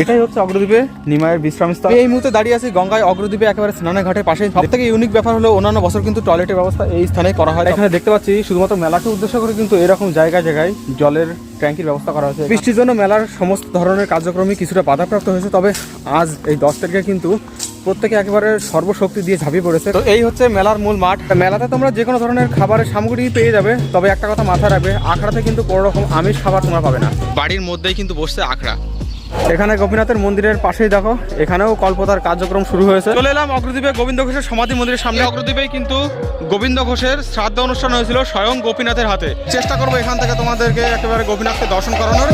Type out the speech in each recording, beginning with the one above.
এটাই হচ্ছে অগ্রদ্বীপে নিমায়ের বিশ্রামস্থল এই মুহূর্তে দাঁড়িয়ে আছি গঙ্গায়। অগ্রদ্বীপে একেবারে স্নানের ঘাটের পাশে সব থেকে ইউনিক ব্যাপার হলো অন্যান্য বছর কিন্তু টয়লেটের ব্যবস্থা এই স্থানে করা হয়। এখানে দেখতে পাচ্ছি শুধুমাত্র মেলাকে উদ্দেশ্য করে কিন্তু এরকম জায়গায় জায়গায় জলের ট্যাঙ্কির ব্যবস্থা করা হয়েছে। বৃষ্টির জন্য মেলার সমস্ত ধরনের কার্যক্রমই কিছুটা বাধাপ্রাপ্ত হয়েছে তবে আজ এই দশ তারিখে কিন্তু প্রত্যেকে একেবারে সর্বশক্তি দিয়ে ঝাঁপিয়ে পড়েছে। তো এই হচ্ছে মেলার মূল মাঠ। মেলাতে তোমরা যে কোনো ধরনের খাবারের সামগ্রী পেয়ে যাবে তবে একটা কথা মাথায় রাখবে আখড়াতে কিন্তু কোনো রকম আমিষ খাবার তোমরা পাবে না। বাড়ির মধ্যেই কিন্তু বসছে আখড়া। এখানে গোপীনাথের মন্দিরের পাশেই দেখো এখানেও কল্পতার কার্যক্রম শুরু হয়েছে। চলে এলাম অগ্রদ্বীপে গোবিন্দ ঘোষের সমাধি মন্দিরের সামনে। অগ্রদ্বীপেই কিন্তু গোবিন্দ ঘোষের শ্রাদ্ধ অনুষ্ঠান হয়েছিল স্বয়ং গোপীনাথের হাতে। চেষ্টা করব এখান থেকে তোমাদেরকে একেবারে গোপীনাথকে দর্শন করানোর।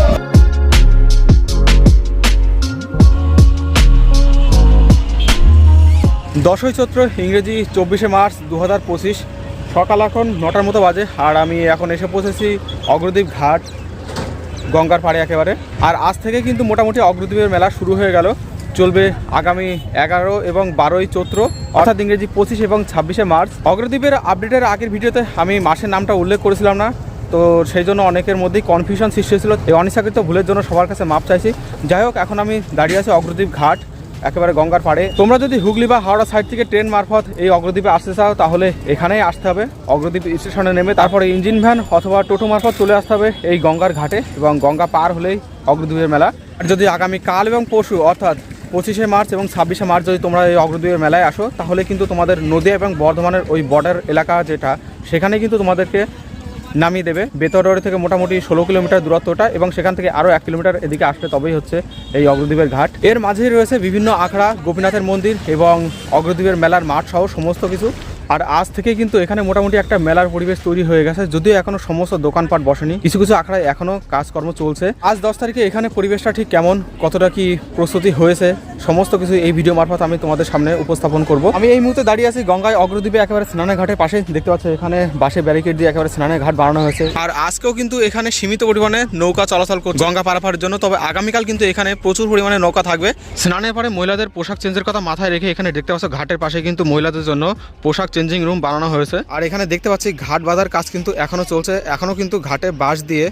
দশই চৈত্র ইংরেজি চব্বিশে মার্চ দু হাজার পঁচিশ সকাল এখন নটার মতো বাজে। আর আমি এখন এসে পৌঁছেছি অগ্রদ্বীপ ঘাট। গঙ্গার পাড়ে একেবারে। আর আজ থেকে কিন্তু মোটামুটি অগ্রদ্বীপের মেলা শুরু হয়ে গেল। চলবে আগামী এগারো এবং বারোই চৈত্র, অর্থাৎ ইংরেজি পঁচিশ এবং ছাব্বিশে মার্চ। অগ্রদ্বীপের আপডেটের আগের ভিডিওতে আমি মাসের নামটা উল্লেখ করেছিলাম না, তো সেই জন্য অনেকের মধ্যেই কনফিউশন সৃষ্টি হয়েছিল। এই অনিচ্ছাকৃত ভুলের জন্য সবার কাছে মাপ চাইছি। যাই হোক, এখন আমি দাঁড়িয়ে আছি অগ্রদ্বীপ ঘাট। একেবারে গঙ্গার পাড়ে। তোমরা যদি হুগলি বা হাওড়া সাইড থেকে ট্রেন মারফত এই অগ্রদ্বীপে আসতে চাও, তাহলে এখানেই আসতে হবে। অগ্রদ্বীপ স্টেশনে নেমে তারপরে ইঞ্জিন ভ্যান অথবা টোটো মারফত চলে আসতে হবে এই গঙ্গার ঘাটে এবং গঙ্গা পার হলেই অগ্রদ্বীপের মেলা। আর যদি আগামী কাল এবং পরশু, অর্থাৎ পঁচিশে মার্চ এবং ছাব্বিশে মার্চ যদি তোমরা এই অগ্রদ্বীপের মেলায় আসো, তাহলে কিন্তু তোমাদের নদীয়া এবং বর্ধমানের ওই বর্ডার এলাকা যেটা, সেখানে কিন্তু তোমাদেরকে নামিয়ে দেবে। বেতর রোড থেকে মোটামুটি ষোলো কিলোমিটার দূরত্বটা এবং সেখান থেকে আরও এক কিলোমিটার এদিকে আসলে তবেই হচ্ছে এই অগ্রদ্বীপের ঘাট। এর মাঝেই রয়েছে বিভিন্ন আখড়া, গোপীনাথের মন্দির এবং অগ্রদ্বীপের মেলার মাঠ সহ সমস্ত কিছু। আর আজ থেকে কিন্তু এখানে মোটামুটি একটা মেলার পরিবেশ তৈরি হয়ে গেছে। যদিও এখনও সমস্ত দোকানপাট বসেনি। কিছু কিছু আখড়ায় এখনও কাজকর্ম চলছে। আজ দশ তারিখে এখানে পরিবেশটা ঠিক কেমন? কতটা কি প্রস্তুতি হয়েছে? সমস্ত কিছু এই ভিডিও মারফত আমি তোমাদের সামনে উপস্থাপন করব। আমি এই মুহূর্তে দাঁড়িয়ে আছি গঙ্গায় অগ্রদ্বীপে, একেবারে স্নানের ঘাটের পাশে। দেখতে পাচ্ছ এখানে বাসে ব্যারিকেড দিয়ে একেবারে স্নানের ঘাট বানানো হয়েছে। আর আজকেও কিন্তু এখানে সীমিত পরিমাণে নৌকা চলাচল করছে গঙ্গা পারাপারের জন্য। তবে আগামীকাল কিন্তু এখানে প্রচুর পরিমাণে নৌকা থাকবে। স্নানের পরে মহিলাদের পোশাক চেঞ্জের কথা মাথায় রেখে এখানে দেখতে পাচ্ছ ঘাটের পাশে কিন্তু মহিলাদের জন্য পোশাক চেঞ্জিং রুম বানানো হয়েছে। আর এখানে দেখতে পাচ্ছি ঘাট বাঁধার কাজ কিন্তু এখনও চলছে। এখনও কিন্তু ঘাটে বাঁশ দিয়ে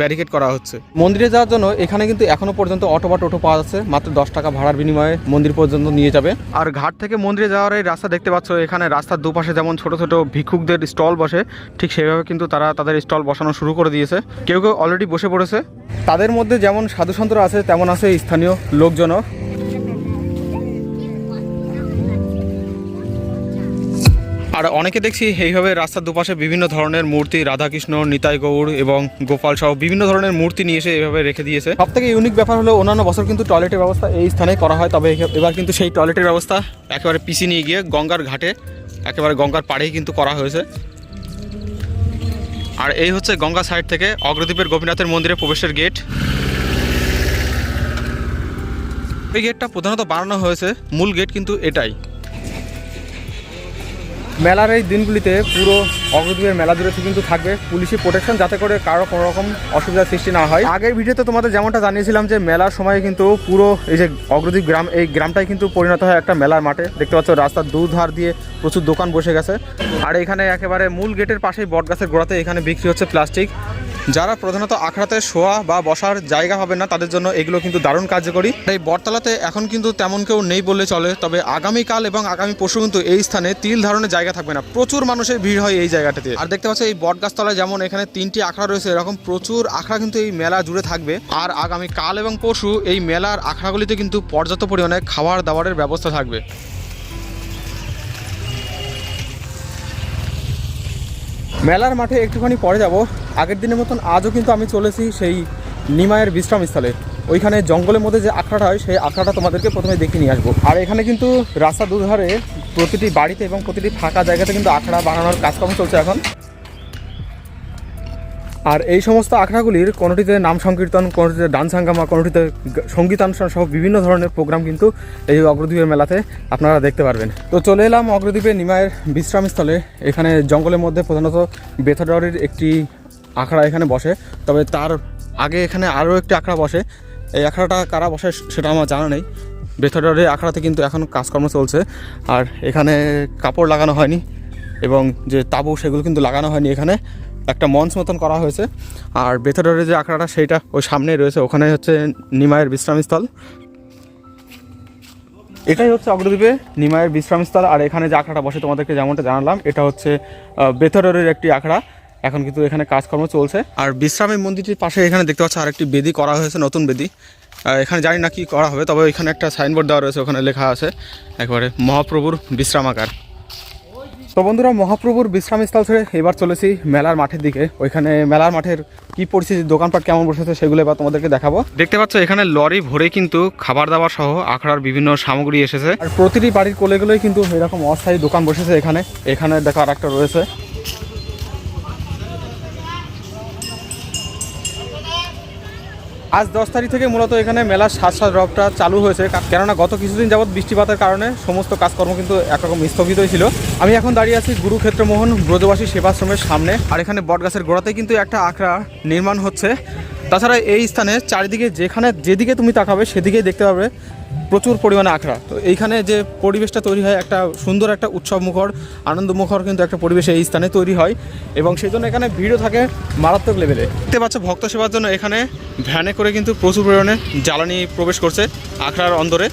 ব্যারিকেড করা হচ্ছে। মন্দিরে যাওয়ার জন্য এখানে কিন্তু এখনও পর্যন্ত অটো বা টোটো পাওয়া যাচ্ছে। মাত্র দশ টাকা ভাড়ার বিনিময়ে মন্দির পর্যন্ত নিয়ে যাবে। আর ঘাট থেকে মন্দিরে যাওয়ার এই রাস্তা দেখতে পাচ্ছ এখানে রাস্তার দুপাশে যেমন ছোট ছোট ভিক্ষুকদের স্টল বসে ঠিক সেভাবে কিন্তু তারা তাদের স্টল বসানো শুরু করে দিয়েছে। কেউ কেউ অলরেডি বসে পড়েছে। তাদের মধ্যে যেমন সাধু সন্তরা আছে তেমন আছে স্থানীয় লোকজনও। আর অনেকে দেখছি এইভাবে রাস্তার দুপাশে বিভিন্ন ধরনের মূর্তি, রাধাকৃষ্ণ, নিতাই গৌর এবং গোপাল সহ বিভিন্ন ধরনের মূর্তি নিয়ে এসে এইভাবে রেখে দিয়েছে। সব থেকে ইউনিক ব্যাপার হলো অন্যান্য বছর কিন্তু টয়লেটের ব্যবস্থা এই স্থানে করা হয়, তবে এবার কিন্তু সেই টয়লেটের ব্যবস্থা একেবারে পিছিয়ে নিয়ে গিয়ে গঙ্গার ঘাটে, একেবারে গঙ্গার পাড়েই কিন্তু করা হয়েছে। আর এই হচ্ছে গঙ্গা সাইড থেকে অগ্রদ্বীপের গোপীনাথের মন্দিরে প্রবেশের গেট এই গেটটা প্রধানত বানানো হয়েছে, মূল গেট কিন্তু এটাই। মেলার এই দিনগুলিতে পুরো অগ্রদীপের মেলা দূরে কিন্তু থাকবে পুলিশি প্রোটেকশন যাতে করে কারও কোনো রকম অসুবিধার সৃষ্টি না হয়। আগের ভিডিওতে তোমাদের যেমনটা জানিয়েছিলাম যে মেলার সময় কিন্তু পুরো এই যে অগ্রদীপ গ্রাম, এই গ্রামটাই কিন্তু পরিণত হয় একটা মেলার মাঠে। দেখতে পাচ্ছ রাস্তার দুধার দিয়ে প্রচুর দোকান বসে গেছে। আর এখানে একেবারে মূল গেটের পাশেই বটগাছের গোড়াতে এখানে বিক্রি হচ্ছে প্লাস্টিক যারা প্রধানত আখড়াতে শোয়া বা বসার জায়গা হবে না, তাদের জন্য এগুলো কিন্তু দারুণ কার্যকরী। এই বটতলাতে এখন কিন্তু তেমন কেউ নেই বললে চলে, তবে আগামীকাল এবং আগামী পরশু কিন্তু এই স্থানে তিল ধারণের জায়গা থাকবে না। প্রচুর মানুষের ভিড় হয় এই জায়গাটাতে। আর দেখতে পাচ্ছ এই বটগাছতলায় যেমন এখানে তিনটি আখড়া রয়েছে, এরকম প্রচুর আখড়া কিন্তু এই মেলা জুড়ে থাকবে। আর আগামী কাল এবং পরশু এই মেলার আখড়াগুলিতে কিন্তু পর্যাপ্ত পরিমাণে খাবার দাবারের ব্যবস্থা থাকবে। মেলার মাঠে একটুখানি পরে যাব। আগের দিনের মতন আজও কিন্তু আমি চলেছি সেই নিমায়ের বিশ্রামস্থলে। ওইখানে জঙ্গলের মধ্যে যে আখড়াটা হয়, সেই আখড়াটা তোমাদেরকে প্রথমে দেখে নিয়ে আসব। আর এখানে কিন্তু রাস্তা দুধারে প্রতিটি বাড়িতে এবং প্রতিটি ফাঁকা জায়গাতে কিন্তু আখড়া বানানোর কাজকর্ম চলছে এখন। আর এই সমস্ত আখড়াগুলির কোনোটিতে নাম সংকীর্তন, কোনোটিতে ডান্স হাঙ্গামা কোনোটিতে সঙ্গীতানুষ্ঠান সহ বিভিন্ন ধরনের প্রোগ্রাম কিন্তু এই অগ্রদ্বীপের মেলাতে আপনারা দেখতে পারবেন। তো চলে এলাম অগ্রদ্বীপে নিমায়ের বিশ্রামস্থলে। এখানে জঙ্গলের মধ্যে প্রধানত বেথডরির একটি আখড়া এখানে বসে। তবে তার আগে এখানে আরও একটি আখড়া বসে। এই আখড়াটা কারা বসে সেটা আমার জানা নেই। বেথডরের আখড়াতে কিন্তু এখন কাজকর্ম চলছে। আর এখানে কাপড় লাগানো হয়নি এবং যে তাঁবু সেগুলো কিন্তু লাগানো হয়নি এখানে। একটা মঞ্চ মতন করা হয়েছে। আর ভেতরের যে আখড়াটা, সেইটা ওই সামনেই রয়েছে। ওখানে হচ্ছে নিমায়ের বিশ্রামস্থল। এটাই হচ্ছে অগ্রদ্বীপে নিমায়ের বিশ্রামস্থল। আর এখানে যে আখড়াটা বসে, তোমাদেরকে যেমনটা জানালাম, এটা হচ্ছে বেথরের একটি আখড়া। এখন কিন্তু এখানে কাজকর্ম চলছে। আর বিশ্রামের মন্দিরটির পাশে এখানে দেখতে পাচ্ছ, আরেকটি বেদি করা হয়েছে, নতুন বেদি। এখানে জানি না কি করা হবে, তবে এখানে একটা সাইনবোর্ড দেওয়া রয়েছে, ওখানে লেখা আছে, একবারে মহাপ্রভুর বিশ্রামাগার। তো বন্ধুরা মহাপ্রভুর বিশ্রামস্থল ছেড়ে এবার চলেছি মেলার মাঠের দিকে। ওইখানে মেলার মাঠের কি পরিস্থিতি দোকানপাট কেমন বসেছে সেগুলো এবার তোমাদেরকে দেখাবো। দেখতে পাচ্ছ এখানে লরি ভরে কিন্তু খাবার দাবার সহ আখড়ার বিভিন্ন সামগ্রী এসেছে। আর প্রতিটি বাড়ির কোলেগুলোই কিন্তু এরকম অস্থায়ী দোকান বসেছে এখানে। এখানে দেখো আর একটা রয়েছে। আজ দশ তারিখ থেকে মূলত এখানে মেলার সাজসা সাজ রবটা চালু হয়েছে। কেননা গত কিছুদিন যাবৎ বৃষ্টিপাতের কারণে সমস্ত কাজকর্ম কিন্তু একরকম স্থগিত হয়েছিল। আমি এখন দাঁড়িয়ে আছি গুরুক্ষেত্র মোহন ব্রজবাসী সেবাশ্রমের সামনে। আর এখানে বটগাছের গোড়াতে কিন্তু একটা আখড়া নির্মাণ হচ্ছে। তাছাড়া এই স্থানে চারিদিকে যেখানে যেদিকে তুমি তাকাবে সেদিকেই দেখতে পাবে প্রচুর পরিমাণে আখড়া। তো এইখানে যে পরিবেশটা তৈরি হয়, একটা সুন্দর একটা উৎসব মুখর কিন্তু একটা পরিবেশ এই স্থানে তৈরি হয় এবং সেই জন্য এখানে ভিড়ও থাকে মারাত্মক লেভেলে দেখতে পাচ্ছ, ভক্ত সেবার জন্য এখানে ভ্যানে করে কিন্তু প্রচুর পরিমাণে জ্বালানি প্রবেশ করছে আখড়ার অন্দরে।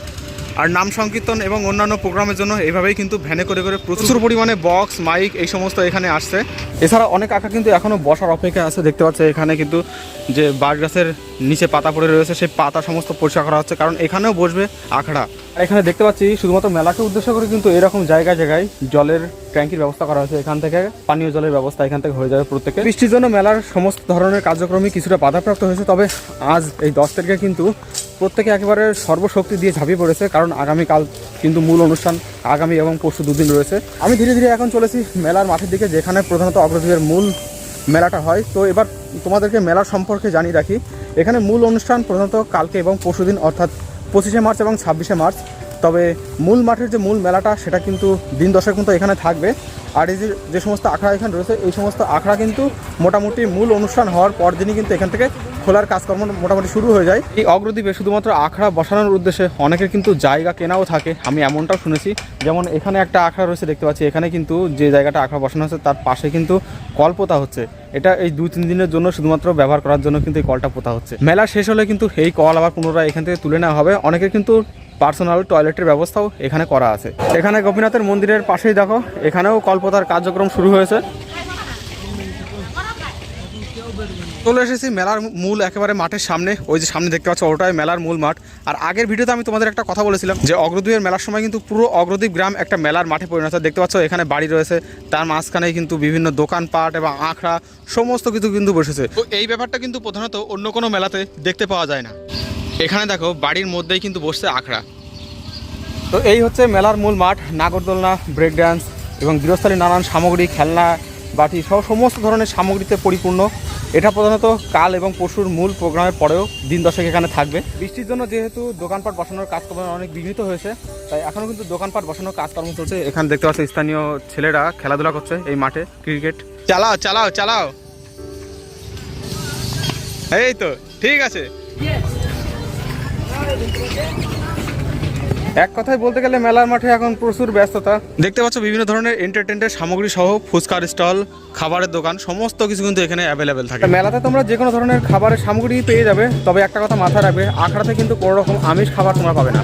আর নাম সংকীর্তন এবং অন্যান্য প্রোগ্রামের জন্য এইভাবেই কিন্তু ভ্যানে করে করে প্রচুর পরিমাণে বক্স, মাইক এই সমস্ত এখানে আসছে। এছাড়া অনেক আঁকা কিন্তু এখনও বসার অপেক্ষা আছে। দেখতে পাচ্ছে এখানে কিন্তু যে বাঁশ গাছের নিচে পাতা পড়ে রয়েছে, সেই পাতা সমস্ত পরিষ্কার করা হচ্ছে, কারণ এখানেও বসবে আখড়া। আর এখানে দেখতে পাচ্ছি শুধুমাত্র মেলাকে উদ্দেশ্য করে কিন্তু এরকম জায়গায় জায়গায় জলের ট্যাঙ্কির ব্যবস্থা করা হয়েছে। এখান থেকে পানীয় জলের ব্যবস্থা এখান থেকে হয়ে যাবে প্রত্যেকে বৃষ্টির জন্য মেলার সমস্ত ধরনের কার্যক্রমই কিছুটা বাধাপ্রাপ্ত হয়েছে, তবে আজ এই দশ তারিখে কিন্তু প্রত্যেকে একেবারে সর্বশক্তি দিয়ে ঝাঁপিয়ে পড়েছে, কারণ আগামীকাল কিন্তু মূল অনুষ্ঠান, আগামী এবং পরশু দুদিন রয়েছে। আমি ধীরে ধীরে এখন চলেছি মেলার মাঠের দিকে, যেখানে প্রধানত অগ্রদ্বীপের মূল মেলাটা হয়। তো এবার তোমাদেরকে মেলার সম্পর্কে জানিয়ে রাখি। এখানে মূল অনুষ্ঠান প্রধানত কালকে এবং পরশুদিন অর্থাৎ পঁচিশে মার্চ এবং ছাব্বিশে মার্চ। তবে মূল মাঠের যে মূল মেলাটা, সেটা কিন্তু দিন দশেক মতো এখানে থাকবে। আর এই যে সমস্ত আখড়া এখানে রয়েছে, এই সমস্ত আখড়া কিন্তু মোটামুটি মূল অনুষ্ঠান হওয়ার পর দিনই কিন্তু এখান থেকে খোলার কাজকর্ম মোটামুটি শুরু হয়ে যায়। এই অগ্রদ্বীপে শুধুমাত্র আখড়া বসানোর উদ্দেশ্যে অনেকের কিন্তু জায়গা কেনাও থাকে, আমি এমনটাও শুনেছি। যেমন এখানে একটা আখড়া রয়েছে দেখতে পাচ্ছি, এখানে কিন্তু যে জায়গাটা আখড়া বসানো হচ্ছে তার পাশে কিন্তু কল পোতা হচ্ছে। এটা এই দুই তিন দিনের জন্য শুধুমাত্র ব্যবহার করার জন্য কিন্তু এই কলটা পোতা হচ্ছে। মেলা শেষ হলে কিন্তু এই কল আবার পুনরায় এখান থেকে তুলে নেওয়া হবে। অনেকের কিন্তু পার্সোনাল টয়লেটের ব্যবস্থাও এখানে করা আছে। এখানে গোপীনাথের মন্দিরের পাশেই দেখো, এখানেও কলপতার কার্যক্রম শুরু হয়েছে। চলে এসেছি মেলার মূল একেবারে মাঠের সামনে। ওই যে সামনে দেখতে পাচ্ছ, ওটাই মেলার মূল মাঠ। আর আগের ভিডিওতে আমি তোমাদের একটা কথা বলেছিলাম যে, অগ্রদ্বীপের মেলার সময় কিন্তু পুরো অগ্রদ্বীপ গ্রাম একটা মেলার মাঠে পরিণত। দেখতে পাচ্ছ, এখানে বাড়ি রয়েছে, তার মাঝখানে কিন্তু বিভিন্ন দোকানপাট এবং আখড়া, সমস্ত কিছু কিন্তু বসেছে। তো এই ব্যাপারটা কিন্তু প্রধানত অন্য কোনো মেলাতে দেখতে পাওয়া যায় না। এখানে দেখো, বাড়ির মধ্যেই কিন্তু বসছে আখড়া। তো এই হচ্ছে মেলার মূল মাঠ, নাগরদোলনা ব্রেক ডান্স এবং গৃহস্থালীর নানান সামগ্রী, খেলনা, বাটি সব সমস্ত ধরনের সামগ্রীতে পরিপূর্ণ। এটা প্রধানত কাল এবং পরশুর মূল প্রোগ্রামের পরেও দিন দশেক এখানে থাকবে। বৃষ্টির জন্য যেহেতু দোকানপাট বসানোর কাজকর্ম অনেক বিঘ্নিত হয়েছে, তাই এখনও কিন্তু দোকানপাট বসানোর কাজকর্ম চলছে। এখানে দেখতে পাচ্ছ স্থানীয় ছেলেরা খেলাধুলা করছে এই মাঠে ক্রিকেট। চালাও চালাও চালাও। এই তো, ঠিক আছে। এক কথায় বলতে গেলে মেলার মাঠে এখন প্রচুর ব্যস্ততা। দেখতে পাচ্ছ বিভিন্ন ধরনের এন্টারটেনমেন্টের সামগ্রী সহ ফুচকার স্টল খাবারের দোকান সমস্ত কিছু কিন্তু এখানে অ্যাভেলেবেল থাকে। মেলাতে তোমরা যে কোনো ধরনের খাবারের সামগ্রী পেয়ে যাবে তবে একটা কথা মাথায় রাখবে আখড়াতে কিন্তু কোনো রকম আমিষ খাবার তোমরা পাবে না।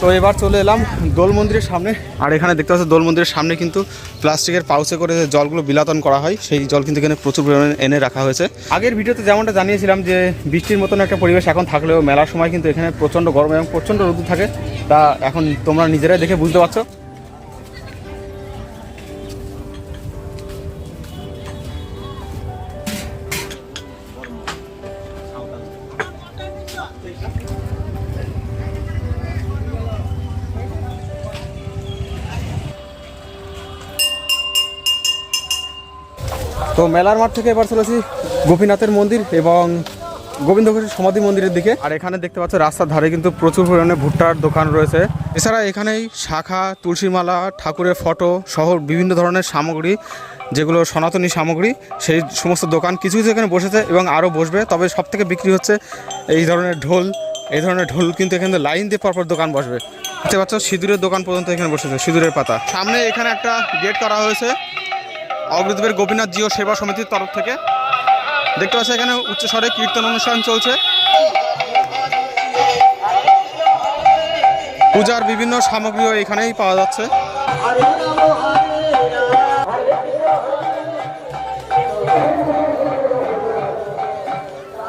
তো এবার চলে এলাম দোল মন্দিরের সামনে। আর এখানে দেখতে পাচ্ছি, দোল মন্দিরের সামনে কিন্তু প্লাস্টিকের পাউচে করে যে জলগুলো বিলাতন করা হয়, সেই জল কিন্তু এখানে প্রচুর পরিমাণে এনে রাখা হয়েছে। আগের ভিডিওতে যেমনটা জানিয়েছিলাম যে, বৃষ্টির মতন একটা পরিবেশ এখন থাকলেও মেলার সময় কিন্তু এখানে প্রচণ্ড গরম এবং প্রচণ্ড রোদ থাকে। তা এখন তোমরা নিজেরাই দেখে বুঝতে পারছ। মেলার মাঠ থেকে এবার চলেছি গোপীনাথের মন্দির এবং গোবিন্দ ঘোষের সমাধি মন্দিরের দিকে। আর এখানে দেখতে পাচ্ছ রাস্তার ধারে কিন্তু প্রচুর পরিমাণে ভুট্টার দোকান রয়েছে। এছাড়া এখানেই শাখা, তুলসীমালা, ঠাকুরের ফটো সহ বিভিন্ন ধরনের সামগ্রী, যেগুলো সনাতনী সামগ্রী, সেই সমস্ত দোকান কিছু কিছু এখানে বসেছে এবং আরও বসবে। তবে সব থেকে বিক্রি হচ্ছে এই ধরনের ঢোল, এই ধরনের ঢোল কিন্তু এখানে লাইন দিয়ে পরপর দোকান বসবে। দেখতে পাচ্ছ সিঁদুরের দোকান পর্যন্ত এখানে বসেছে, সিঁদুরের পাতা। সামনে এখানে একটা গেট করা হয়েছে। অগ্রদ্বীপের গোপীনাথ জিও সেবা সমিতির তরফ থেকে। দেখতে পাচ্ছি এখানে উচ্চস্বরে কীর্তন অনুষ্ঠান চলছে। পূজার বিভিন্ন সামগ্রীও এখানেই পাওয়া যাচ্ছে।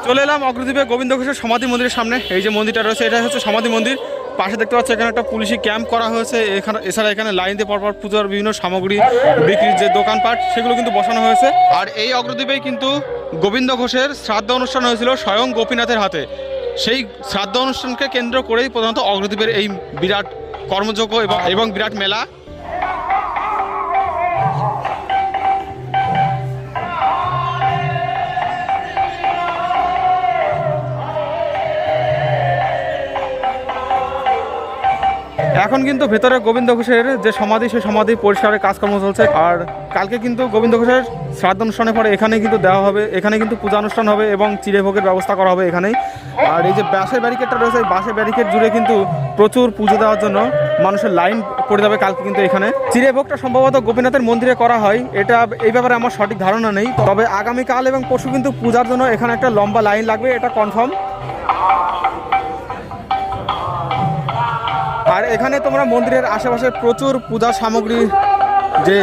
চলে এলাম অগ্রদ্বীপে গোবিন্দ ঘোষের সমাধি মন্দিরের সামনে। এই যে মন্দিরটা রয়েছে এটা হচ্ছে সমাধি মন্দির। পাশে দেখতে পাচ্ছি, এখানে একটা পুলিশি ক্যাম্প করা হয়েছে। এখানে, এছাড়া এখানে লাইন দিয়ে পরপর পুজোর বিভিন্ন সামগ্রী বিক্রির যে দোকানপাট, সেগুলো কিন্তু বসানো হয়েছে। আর এই অগ্রদ্বীপেই কিন্তু গোবিন্দ ঘোষের শ্রাদ্ধ অনুষ্ঠান হয়েছিল স্বয়ং গোপীনাথের হাতে। সেই শ্রাদ্ধ অনুষ্ঠানকে কেন্দ্র করেই প্রধানত অগ্রদ্বীপের এই বিরাট কর্মযোগ্য এবং বিরাট মেলা এখন কিন্তু ভেতরে গোবিন্দ ঘোষের যে সমাধি, সেই সমাধি পরিষ্কারের কাজকর্ম চলছে। আর কালকে কিন্তু গোবিন্দ ঘোষের শ্রাদ্ধ অনুষ্ঠানের পরে এখানে কিন্তু দেওয়া হবে। এখানে কিন্তু পূজা অনুষ্ঠান হবে এবং চিড়েভোগের ব্যবস্থা করা হবে এখানেই। আর এই যে বাসের ব্যারিকেডটা রয়েছে বাসের ব্যারিকেড জুড়ে কিন্তু প্রচুর পুজো দেওয়ার জন্য মানুষের লাইন পড়ে যাবে কালকে কিন্তু এখানে। চিড়েভোগটা সম্ভবত গোপীনাথের মন্দিরে করা হয়। এটা এই ব্যাপারে আমার সঠিক ধারণা নেই। তবে আগামীকাল এবং পরশু কিন্তু পূজার জন্য এখানে একটা লম্বা লাইন লাগবে, এটা কনফার্ম আর এখানে তোমরা মন্দিরের আশেপাশে প্রচুর পূজার সামগ্রী যে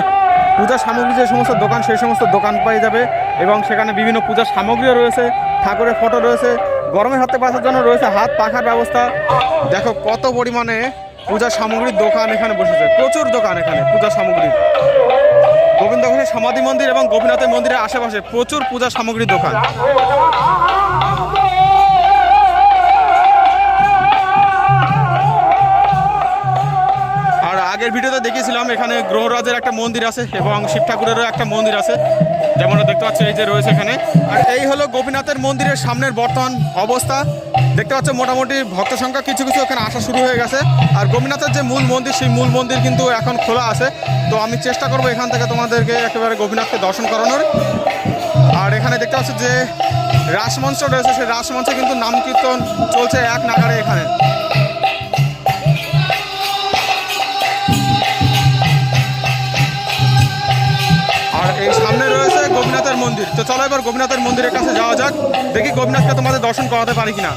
পূজার সামগ্রী যে সমস্ত দোকান, সেই সমস্ত দোকান পেয়ে যাবে এবং সেখানে বিভিন্ন পূজার সামগ্রীও রয়েছে, ঠাকুরের ফটো রয়েছে গরমের হাতে বাঁচার জন্য রয়েছে, হাত পাখার ব্যবস্থা। দেখো কত পরিমাণে পূজার সামগ্রীর দোকান এখানে বসেছে, প্রচুর দোকান এখানে পূজার সামগ্রী গোবিন্দ ঘোষের সমাধি মন্দির এবং গোপীনাথের মন্দিরের আশেপাশে প্রচুর পূজার সামগ্রীর দোকান। ভিডিওতে দেখিয়েছিলাম, এখানে গ্রহরাজের একটা মন্দির আছে এবং শিব ঠাকুরেরও একটা মন্দির আছে। যেমনটা দেখতে পাচ্ছ, এই যে রয়েছে এখানে। আর এই হলো গোপীনাথের মন্দিরের সামনের বর্তমান অবস্থা। দেখতে পাচ্ছ, মোটামুটি ভক্ত সংখ্যা কিছু কিছু এখানে আসা শুরু হয়ে গেছে। আর গোপীনাথের যে মূল মন্দির, সেই মূল মন্দির কিন্তু এখন খোলা আছে। তো আমি চেষ্টা করব এখান থেকে তোমাদেরকে একেবারে গোপীনাথকে দর্শন করানোর। আর এখানে দেখতে পাচ্ছ যে রাসমঞ্চ রয়েছে, সেই রাসমঞ্চে কিন্তু নাম কীর্তন চলছে এক নাগারে এখানে। গোপীনাথের মন্দির। তো চলো এবার গোপীনাথের মন্দিরের কাছে যাওয়া যাক। দেখি গোপীনাথকে তোমাদের দর্শন করাতে পারি কিনা।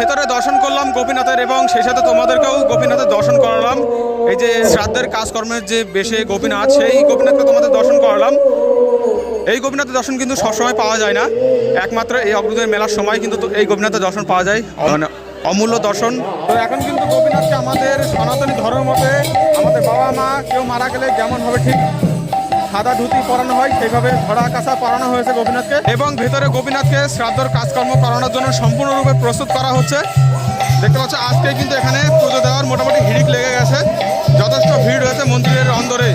ভেতরে দর্শন করলাম গোপীনাথের এবং সেই সাথে তোমাদেরকেও গোপীনাথের দর্শন করালাম। এই যে শ্রাদ্ধের কাজকর্মের যে বেশে গোপীনাথ, সেই গোপীনাথকে তোমাদের দর্শন করালাম। এই গোপীনাথের দর্শন কিন্তু সবসময় পাওয়া যায় না। একমাত্র এই অগ্রদের মেলার সময় কিন্তু এই গোপীনাথের দর্শন পাওয়া যায়। মানে অমূল্য দর্শন। তো এখন কিন্তু গোপীনাথকে আমাদের সনাতনী ধর্মের মতে আমাদের বাবা মা কেউ মারা গেলে যেমনভাবে ঠিক সাদা ধুতি পরানো হয়, সেইভাবে ধরা কাঁচা পরানো হয়েছে গোপীনাথকে। এবং ভেতরে গোপীনাথকে শ্রাদ্ধর কাজকর্ম করানোর জন্য সম্পূর্ণরূপে প্রস্তুত করা হচ্ছে। দেখতে পাচ্ছ, আজকে কিন্তু এখানে পুজো দেওয়ার মোটামুটি হিড়িক লেগে গেছে। যথেষ্ট ভিড় হয়েছে মন্দিরের অন্দরে।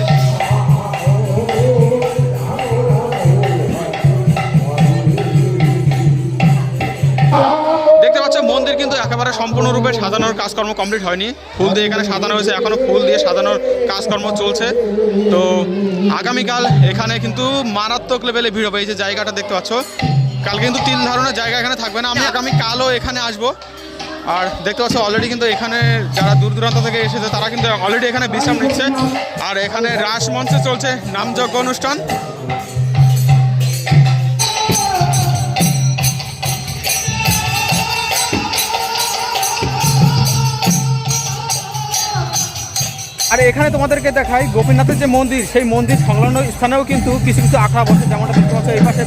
একেবারে সম্পূর্ণরূপে সাজানোর কাজকর্ম কমপ্লিট হয়নি। ফুল দিয়ে এখানে সাজানো হয়েছে এখনও ফুল দিয়ে সাজানোর কাজকর্ম চলছে। তো আগামীকাল এখানে কিন্তু মারাত্মক লেভেলে ভিড় হবে এই যে জায়গাটা দেখতে পাচ্ছ। কাল কিন্তু তিন ধরনের জায়গা এখানে থাকবে না আমি আগামীকালও এখানে আসব। আর দেখতে পাচ্ছ অলরেডি কিন্তু এখানে যারা দূর দূরান্ত থেকে এসেছে তারা কিন্তু অলরেডি এখানে বিশ্রাম নিচ্ছে। আর এখানে রাস মঞ্চে চলছে নামযজ্ঞ অনুষ্ঠান। আর এখানে তোমাদেরকে দেখাই গোপীনাথের যে মন্দির সেই মন্দির সংলগ্ন স্থানেও কিন্তু কিছু কিছু আখড়া বসে যেমনটা দেখতে পাচ্ছ এই পাশে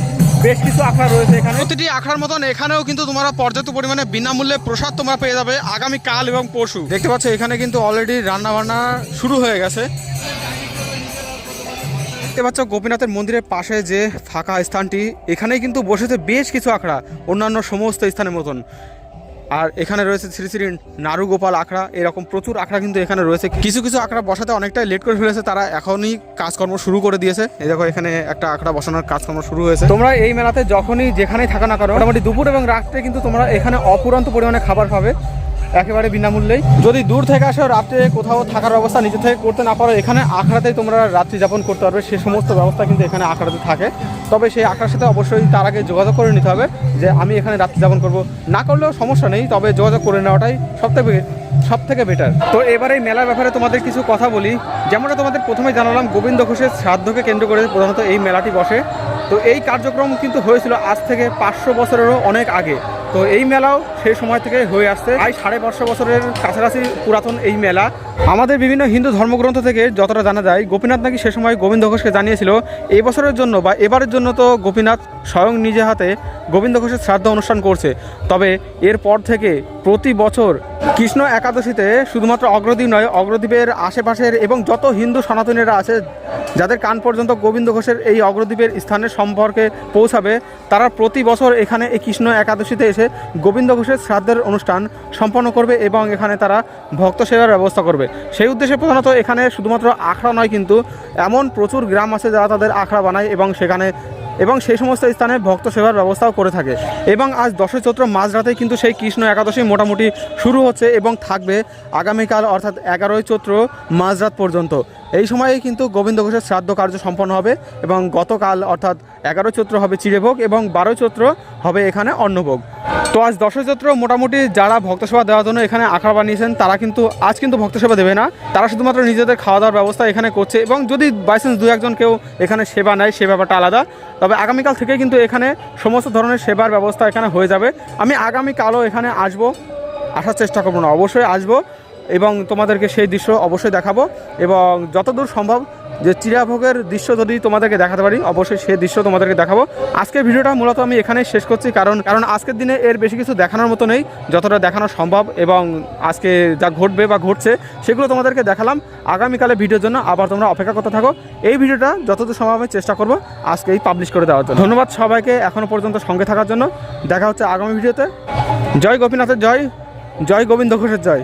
বেশ কিছু আখড়া রয়েছে এখানে। প্রতিটি আখড়ার মতন এখানেও কিন্তু তোমরা পর্যাপ্ত পরিমাণে বিনামূল্যে প্রসাদ তোমরা পেয়ে যাবে আগামী কাল এবং পরশু। দেখতে পাচ্ছ এখানে কিন্তু অলরেডি রান্না বান্না শুরু হয়ে গেছে। দেখতে পাচ্ছ গোপীনাথের মন্দিরের পাশে যে ফাঁকা স্থানটি এখানেই কিন্তু বসেছে বেশ কিছু আখড়া অন্যান্য সমস্ত স্থানের মতন। আর এখানে রয়েছে শ্রী শ্রী নারু গোপাল আখড়া। এরকম প্রচুর আখড়া কিন্তু এখানে রয়েছে। কিছু কিছু আখড়া বসাতে অনেকটাই লেট করে ফেলেছে। তারা এখনই কাজকর্ম শুরু করে দিয়েছে। এই দেখো, এখানে একটা আখড়া বসানোর কাজকর্ম শুরু হয়েছে। তোমরা এই মেলাতে যখনই যেখানেই থাকা না করো মোটামুটি দুপুর এবং রাত্রে কিন্তু তোমরা এখানে অপুরন্ত পরিমাণে খাবার পাবে। একেবারে বিনামূল্যেই। যদি দূর থেকে আসো রাত্রে কোথাও থাকার ব্যবস্থা নিজে থেকে করতে না পারো, এখানে আখড়াতেই তোমরা রাত্রি যাপন করতে পারবে। সে সমস্ত ব্যবস্থা কিন্তু এখানে আখড়াতে থাকে। তবে সেই আখড়ার সাথে অবশ্যই তার আগে যোগাযোগ করে নিতে হবে যে আমি এখানে রাত্রি যাপন করব। না করলেও সমস্যা নেই, তবে যোগাযোগ করে নেওয়াটাই সবথেকে সব থেকে বেটার তো এবার এই মেলার ব্যাপারে তোমাদের কিছু কথা বলি। যেমনটা তোমাদের প্রথমে জানালাম, গোবিন্দ ঘোষের শ্রাদ্ধকে কেন্দ্র করে প্রধানত এই মেলাটি বসে। তো এই কার্যক্রম কিন্তু হয়েছিল আজ থেকে পাঁচশো বছরেরও অনেক আগে। তো এই মেলাও সেই সময় থেকে হয়ে আসছে। প্রায় সাড়ে পাঁচশো বছরের কাছাকাছি পুরাতন এই মেলা। আমাদের বিভিন্ন হিন্দু ধর্মগ্রন্থ থেকে যতটা জানা যায়, গোপীনাথ নাকি সে সময় গোবিন্দ ঘোষকে জানিয়েছিল, এই বছরের জন্য বা এবারের জন্য তো গোপীনাথ স্বয়ং নিজে হাতে গোবিন্দ ঘোষের শ্রাদ্ধ অনুষ্ঠান করছে। তবে এরপর থেকে প্রতি বছর কৃষ্ণ একাদশীতে শুধুমাত্র অগ্রদ্বীপ নয়, অগ্রদ্বীপের আশেপাশের এবং যত হিন্দু সনাতনীরা আছে যাদের কান পর্যন্ত গোবিন্দ ঘোষের এই অগ্রদ্বীপের স্থানের সম্পর্কে পৌঁছাবে, তারা প্রতি বছর এখানে এই কৃষ্ণ একাদশীতে এসে গোবিন্দ ঘোষের শ্রাদ্ধের অনুষ্ঠান সম্পন্ন করবে এবং এখানে তারা ভক্ত সেবার ব্যবস্থা করবে। সেই উদ্দেশ্যে প্রধানত এখানে শুধুমাত্র আখড়া নয় কিন্তু এমন প্রচুর গ্রাম আছে যারা তাদের আখড়া বানায় এবং সেখানে এবং সেই সমস্ত স্থানে ভক্ত সেবার ব্যবস্থাও করে থাকে। এবং আজ দশই চৈত্র মাঝরাতে কিন্তু সেই কৃষ্ণ একাদশী মোটামুটি শুরু হচ্ছে এবং থাকবে আগামীকাল অর্থাৎ এগারোই চৈত্র মাঝরাত পর্যন্ত। এই সময়ে কিন্তু গোবিন্দ ঘোষের শ্রাদ্ধ কার্য সম্পন্ন হবে এবং গতকাল অর্থাৎ এগারো চৈত্র হবে চিড়েভোগ এবং বারো চৈত্র হবে এখানে অন্নভোগ। তো আজ দশই চৈত্র মোটামুটি যারা ভক্ত সেবা দেওয়ার জন্য এখানে আখড়া বানিয়েছেন, তারা কিন্তু আজ কিন্তু ভক্ত সেবা দেবে না। তারা শুধুমাত্র নিজেদের খাওয়া দাওয়ার ব্যবস্থা এখানে করছে এবং যদি বাইচান্স দু একজন কেউ এখানে সেবা নেয়, সে ব্যাপারটা আলাদা। তবে আগামীকাল থেকে কিন্তু এখানে সমস্ত ধরনের সেবার ব্যবস্থা এখানে হয়ে যাবে। আমি আগামীকালও এখানে আসব, আসার চেষ্টা করব না, অবশ্যই আসব। এবং তোমাদেরকে সেই দৃশ্য অবশ্যই দেখাবো এবং যতদূর সম্ভব যে চিরাভোগের দৃশ্য যদি তোমাদেরকে দেখাতে পারি, অবশ্যই সেই দৃশ্য তোমাদেরকে দেখাবো। আজকের ভিডিওটা মূলত আমি এখানেই শেষ করছি, কারণ কারণ আজকের দিনে এর বেশি কিছু দেখানোর মতো নেই, যতটা দেখানো সম্ভব এবং আজকে যা ঘটবে বা ঘটছে সেগুলো তোমাদেরকে দেখালাম। আগামীকালে ভিডিওর জন্য আবার তোমরা অপেক্ষা করতে থাকো। এই ভিডিওটা যতদূর সম্ভব আমি চেষ্টা করব আজকেই পাবলিশ করে দেওয়ার জন্য। ধন্যবাদ সবাইকে এখনও পর্যন্ত সঙ্গে থাকার জন্য। দেখা হচ্ছে আগামী ভিডিওতে। জয় গোপীনাথের জয়। জয় গোবিন্দ ঘোষের জয়।